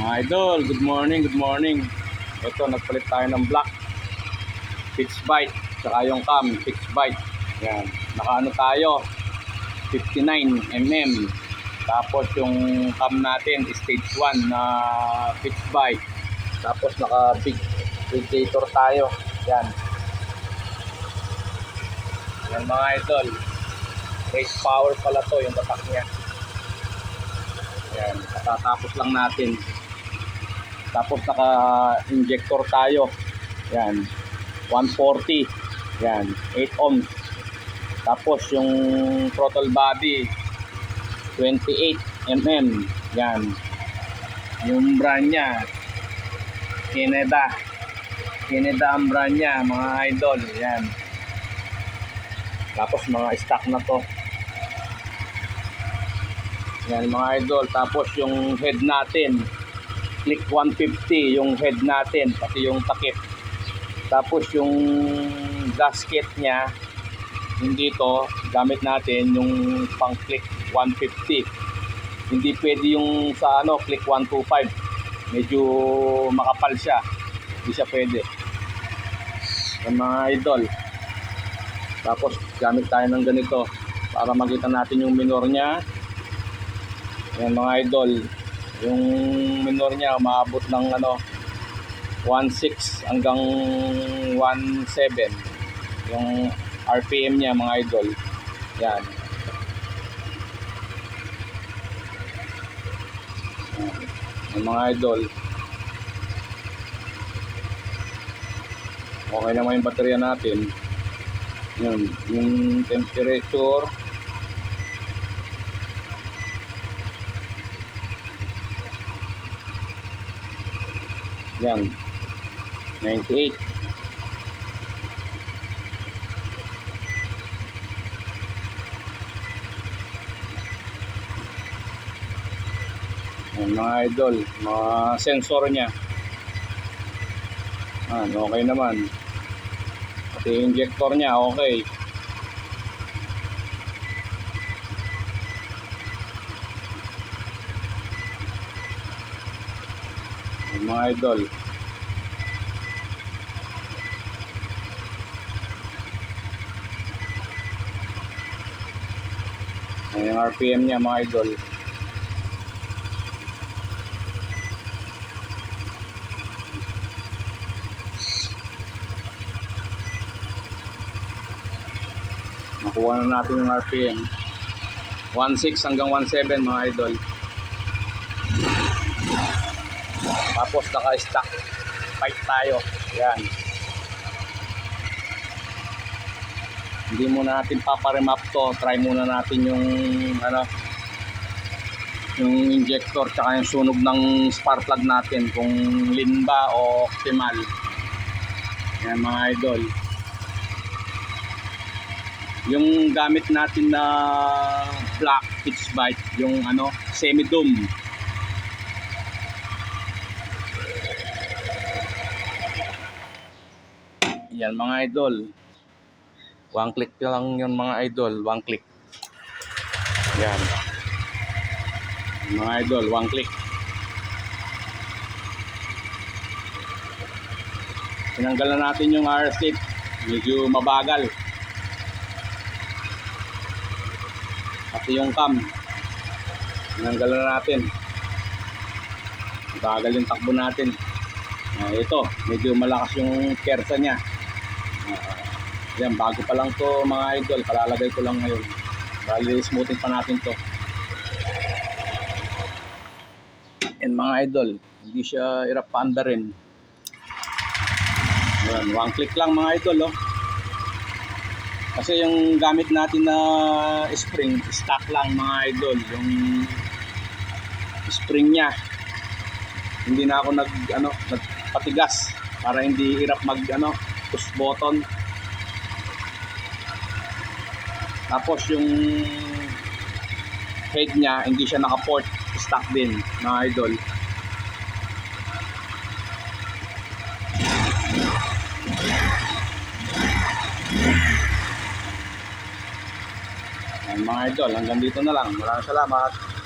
Mga idol, good morning, good morning. Ito, nagpalit tayo ng black. Fixed bite. Tsaka yung cam, fixed bite. Yan. Nakaano tayo? 59 mm. Tapos yung cam natin, stage 1 na fixed bite. Tapos naka big radiator tayo. Yan. Yan mga idol. Race power pala to yung tatak niya. Yan, katatapos lang natin. Tapos naka-injector tayo. Yan, 140. Yan, 8 ohms. Tapos yung throttle body, 28 mm. Yan. Yung brand niya, Canada. Canada ang brand niya, mga idol. Yan. Tapos mga stock na to. Yan mga idol. Tapos yung head natin, click 150 yung head natin, pati yung takip. Tapos yung gasket niya, hindi to gamit natin yung pang click 150. Hindi pwede yung sa ano, click 125. Medyo makapal siya. Hindi siya pwede. Yan mga idol. Tapos gamit tayo ng ganito para makita natin yung minor niya. Yan mga idol. Yung minor niya umaabot ng ano 1.6 hanggang 1.7 yung RPM niya mga idol. Yan. Yung mga idol. Okay naman yung baterya natin. Yun, yung temperature Yan. 98. Yan, mga idol, mga sensor niya. Ah, okay naman. Pati injector niya, okay. Yan, mga idol. Yan yung RPM niya mga idol. Nakuha na natin yung RPM. 1.6 hanggang 1.7 mga idol. Tapos naka-stack pipe tayo. Yan. Hindi muna natin paparemap to. Try muna natin yung ano yung injector tsaka yung sunog ng spark plug natin kung lean ba o optimal. Yan mga idol. Yung gamit natin na black pitch bite, yung ano, semi-dome. Yan mga idol. One click lang yun mga idol. One click. Yan. Mga idol, one click. Tinanggal na natin yung R stick. Medyo mabagal. Pati yung cam. Tinanggal na natin. Bagal yung takbo natin. Ah, ito, medyo malakas yung kersa niya. Ah, yan, bago pa lang to mga idol. Palalagay ko lang ngayon. Bali, smoothing pa natin to. Yan mga idol. Hindi siya irap paanda rin. Yan, one click lang mga idol. Oh. Kasi yung gamit natin na spring, stock lang mga idol. Yung spring niya. Hindi na ako nag ano, nagpatigas para hindi hirap mag ano, push button. Tapos yung head niya, hindi siya naka-port, stock din mga idol. Yan, mga idol, hanggang dito na lang. Maraming salamat.